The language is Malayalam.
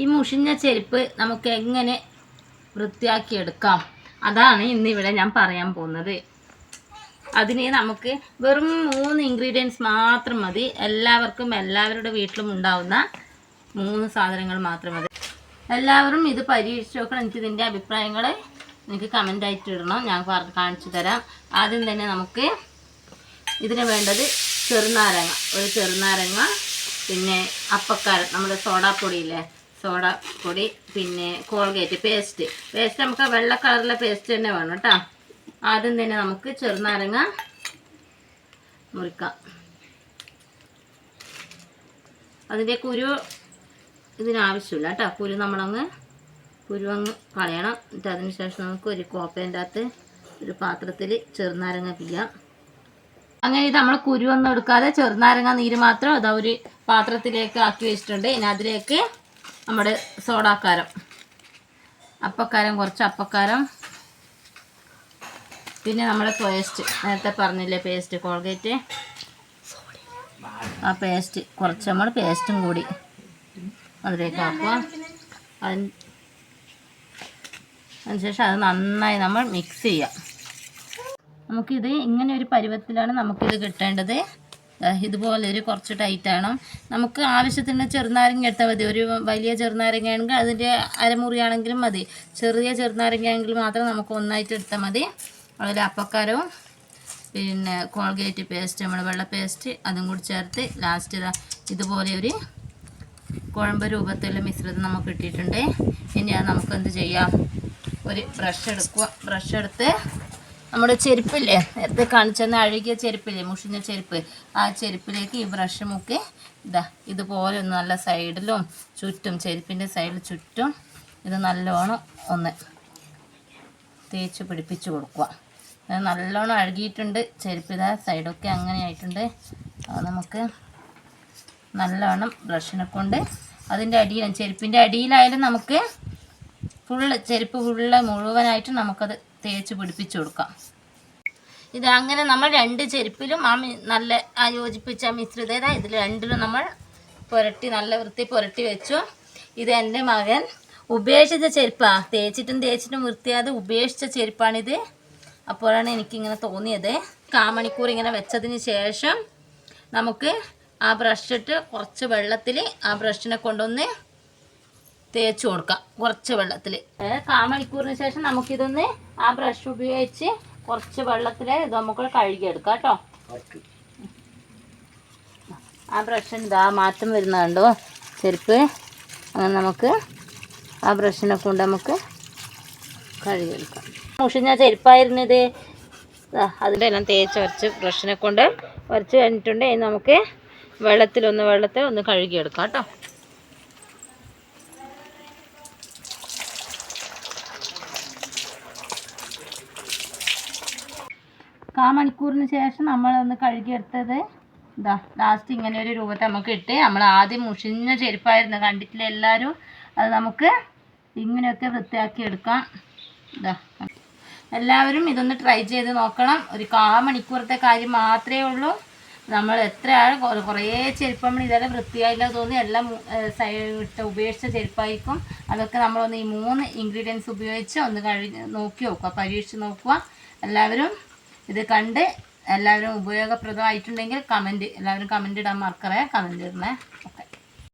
ഈ മുഷിഞ്ഞ ചെരുപ്പ് നമുക്ക് എങ്ങനെ വൃത്തിയാക്കിയെടുക്കാം? അതാണ് ഇന്നിവിടെ ഞാൻ പറയാൻ പോകുന്നത്. അതിന് നമുക്ക് വെറും മൂന്ന് ഇൻഗ്രീഡിയൻസ് മാത്രം മതി. എല്ലാവർക്കും എല്ലാവരുടെ വീട്ടിലും ഉണ്ടാവുന്ന മൂന്ന് സാധനങ്ങൾ മാത്രം മതി. എല്ലാവരും ഇത് പരീക്ഷിച്ച് നോക്കണം. എനിക്ക് ഇതിന്റെ അഭിപ്രായങ്ങൾ എനിക്ക് കമന്റ് ആയിട്ട് ഇടണം. ഞാൻ കാണിച്ചു തരാം. ആദ്യം തന്നെ നമുക്ക് ഇതിന് വേണ്ടത് ചെറുനാരങ്ങ. ഒരു ചെറുനാരങ്ങ പിന്നെ അപ്പക്കാരൻ നമ്മുടെ സോഡാപ്പൊടിയില്ലേ? സോഡാപ്പൊടി പിന്നെ കോൾഗേറ്റ് പേസ്റ്റ്. പേസ്റ്റ് നമുക്ക് വെള്ള കളറിലെ പേസ്റ്റ് തന്നെ വേണം കേട്ടോ. ആദ്യം തന്നെ നമുക്ക് ചെറുനാരങ്ങ മുറിക്കാം. അതിന്റെ കുരു ഇതിനാവശ്യമില്ല കേട്ടോ. കുരു നമ്മളങ്ങ് കുരു അങ്ങ് കളയണം. എന്നിട്ട് അതിന് ശേഷം നമുക്ക് ഒരു കോപ്പേന്റെ അകത്ത് ഒരു പാത്രത്തിൽ ചെറുനാരങ്ങ പിയ്യാം അങ്ങനെ ഇത് നമ്മൾ കുരുവൊന്നും എടുക്കാതെ ചെറുനാരങ്ങ നീര് മാത്രം അതാ ഒരു പാത്രത്തിലേക്ക് ആക്കി വെച്ചിട്ടുണ്ട്. ഇനി അതിലേക്ക് നമ്മുടെ സോഡാക്കാരം. അപ്പക്കാരം കുറച്ച് അപ്പക്കാരം. പിന്നെ നമ്മുടെ പേസ്റ്റ് നേരത്തെ പറഞ്ഞില്ലേ പേസ്റ്റ് കോൾഗേറ്റ് ആ പേസ്റ്റ് കുറച്ച് നമ്മൾ പേസ്റ്റും കൂടി അതിലേക്ക് ആക്കുക. അതിന് അതിനുശേഷം അത് നന്നായി നമ്മൾ മിക്സ് ചെയ്യാം. നമുക്കിത് ഇങ്ങനെ ഒരു പരുവത്തിലാണ് നമുക്കിത് കിട്ടേണ്ടത്. ഇതുപോലെ ഒരു കുറച്ച് ടൈറ്റ് ആണ്. നമുക്ക് ആവശ്യത്തിന് ചെറുനാരങ്ങ ഇട്ടാൽ മതി. ഒരു വലിയ ചെറുനാരങ്ങ ആണെങ്കിൽ അതിന്റെ അരമുറിയാണെങ്കിലും മതി. ചെറിയ ചെറുനാരങ്ങ ആണെങ്കിൽ മാത്രം നമുക്ക് ഒന്നായിട്ട് എടുത്താൽ മതി. അതിൽ അപ്പക്കാരവും പിന്നെ കോൾഗേറ്റ് പേസ്റ്റ് നമ്മൾ വെള്ള പേസ്റ്റ് അതും കൂടി ചേർത്ത് ലാസ്റ്റ് ഇതാ ഇതുപോലെ ഒരു കുഴമ്പ് രൂപത്തിലുള്ള മിശ്രിതം നമുക്ക് കിട്ടിയിട്ടുണ്ട്. ഇനി അത് നമുക്ക് എന്ത് ചെയ്യാം? ഒരു ബ്രഷ് എടുക്കുക. ബ്രഷ് എടുത്ത് നമ്മുടെ ചെരുപ്പില്ലേ? നേരത്തെ കാണിച്ചെന്ന് അഴുകിയ ചെരുപ്പില്ലേ? മുഷിഞ്ഞ ചെരുപ്പ്. ആ ചെരുപ്പിലേക്ക് ഈ ബ്രഷ് മുക്കി ഇതാ ഇതുപോലെ ഒന്ന് നല്ല സൈഡിലും ചുറ്റും ചെരുപ്പിന്റെ സൈഡിൽ ചുറ്റും ഇത് നല്ലോണം ഒന്ന് തേച്ച് പിടിപ്പിച്ച് കൊടുക്കുക. നല്ലോണം അഴുകിയിട്ടുണ്ട്. ചെരുപ്പ് ഇതാ സൈഡൊക്കെ അങ്ങനെ ആയിട്ടുണ്ട്. നമുക്ക് നല്ലോണം ബ്രഷിനെ കൊണ്ട് അതിന്റെ അടിയിലും ചെരുപ്പിന്റെ അടിയിലായാലും നമുക്ക് ഫുള്ള് ചെരുപ്പ് ഫുള്ള് മുഴുവനായിട്ട് നമുക്കത് തേച്ച് പിടിപ്പിച്ചു കൊടുക്കാം. ഇത് അങ്ങനെ നമ്മൾ രണ്ട് ചെരുപ്പിലും ആ നല്ല ആ യോജിപ്പിച്ച മിശ്രിതേത ഇതിൽ രണ്ടിലും നമ്മൾ പുരട്ടി നല്ല വൃത്തി പുരട്ടി വെച്ചു. ഇത് എന്റെ മകൻ ഉപേക്ഷിച്ച ചെരുപ്പാ. തേച്ചിട്ടും തേച്ചിട്ടും വൃത്തിയാതെ ഉപേക്ഷിച്ച ചെരുപ്പാണിത്. അപ്പോഴാണ് എനിക്കിങ്ങനെ തോന്നിയത്. കാമണിക്കൂർ ഇങ്ങനെ വെച്ചതിന് ശേഷം നമുക്ക് ആ ബ്രഷ് ഇട്ട് കുറച്ച് വെള്ളത്തിൽ ആ ബ്രഷിനെ കൊണ്ടൊന്ന് തേച്ച് കൊടുക്കാം. കുറച്ച് വെള്ളത്തിൽ. കാമണിക്കൂറിന് ശേഷം നമുക്കിതൊന്ന് ആ ബ്രഷ് ഉപയോഗിച്ച് കുറച്ച് വെള്ളത്തിൽ ഇത് നമുക്ക് കഴുകിയെടുക്കാം കേട്ടോ. ആ ബ്രഷ് എന്താ മാറ്റം വരുന്നുണ്ടോ ചെരുപ്പ്. അങ്ങനെ നമുക്ക് ആ ബ്രഷിനെ കൊണ്ട് നമുക്ക് കഴുകിയെടുക്കാം. മുഷിഞ്ഞ ചെരുപ്പായിരുന്നത് ദാ അതിന്റെ എല്ലാം തേച്ച് വരച്ച് ബ്രഷിനെ കൊണ്ട് വരച്ച് കഴിഞ്ഞിട്ടുണ്ട്. ഇനി നമുക്ക് വെള്ളത്തിലൊന്ന് വെള്ളത്തിൽ ഒന്ന് കഴുകിയെടുക്കാം കേട്ടോ. കാ മണിക്കൂറിന് ശേഷം നമ്മൾ നമ്മളൊന്ന് കഴുകിയെടുത്തത് ഇതാ ലാസ്റ്റ് ഇങ്ങനെ ഒരു രൂപത്തിൽ നമുക്ക് ഇട്ട് നമ്മൾ ആദ്യം മുഷിഞ്ഞ ചെരുപ്പായിരുന്നു കണ്ടിട്ടില്ല എല്ലാവരും? അത് നമുക്ക് ഇങ്ങനെയൊക്കെ വൃത്തിയാക്കി എടുക്കാം. ഇതാ എല്ലാവരും ഇതൊന്ന് ട്രൈ ചെയ്ത് നോക്കണം. ഒരു കാ മണിക്കൂറത്തെ കാര്യം മാത്രമേ ഉള്ളൂ. നമ്മൾ എത്ര ആൾ കൊ- കുറേ ചെരുപ്പ് നമ്മൾ ഇതെല്ലാം വൃത്തിയായില്ല തോന്നി എല്ലാം സൈഡ് ഉപേക്ഷിച്ച ചെരുപ്പായിരിക്കും. അതൊക്കെ നമ്മളൊന്ന് ഈ മൂന്ന് ഇൻഗ്രീഡിയൻസ് ഉപയോഗിച്ച് ഒന്ന് കഴിഞ്ഞ് നോക്കി നോക്കുക പരീക്ഷിച്ച് നോക്കുക. എല്ലാവരും ഇത് കണ്ട് എല്ലാവരും ഉപയോഗപ്രദമായിട്ടുണ്ടെങ്കിൽ കമന്റ് എല്ലാവരും കമന്റ് ഇടാൻ മറക്കറേ കമന്റ് ഇടണേ. ഓക്കെ.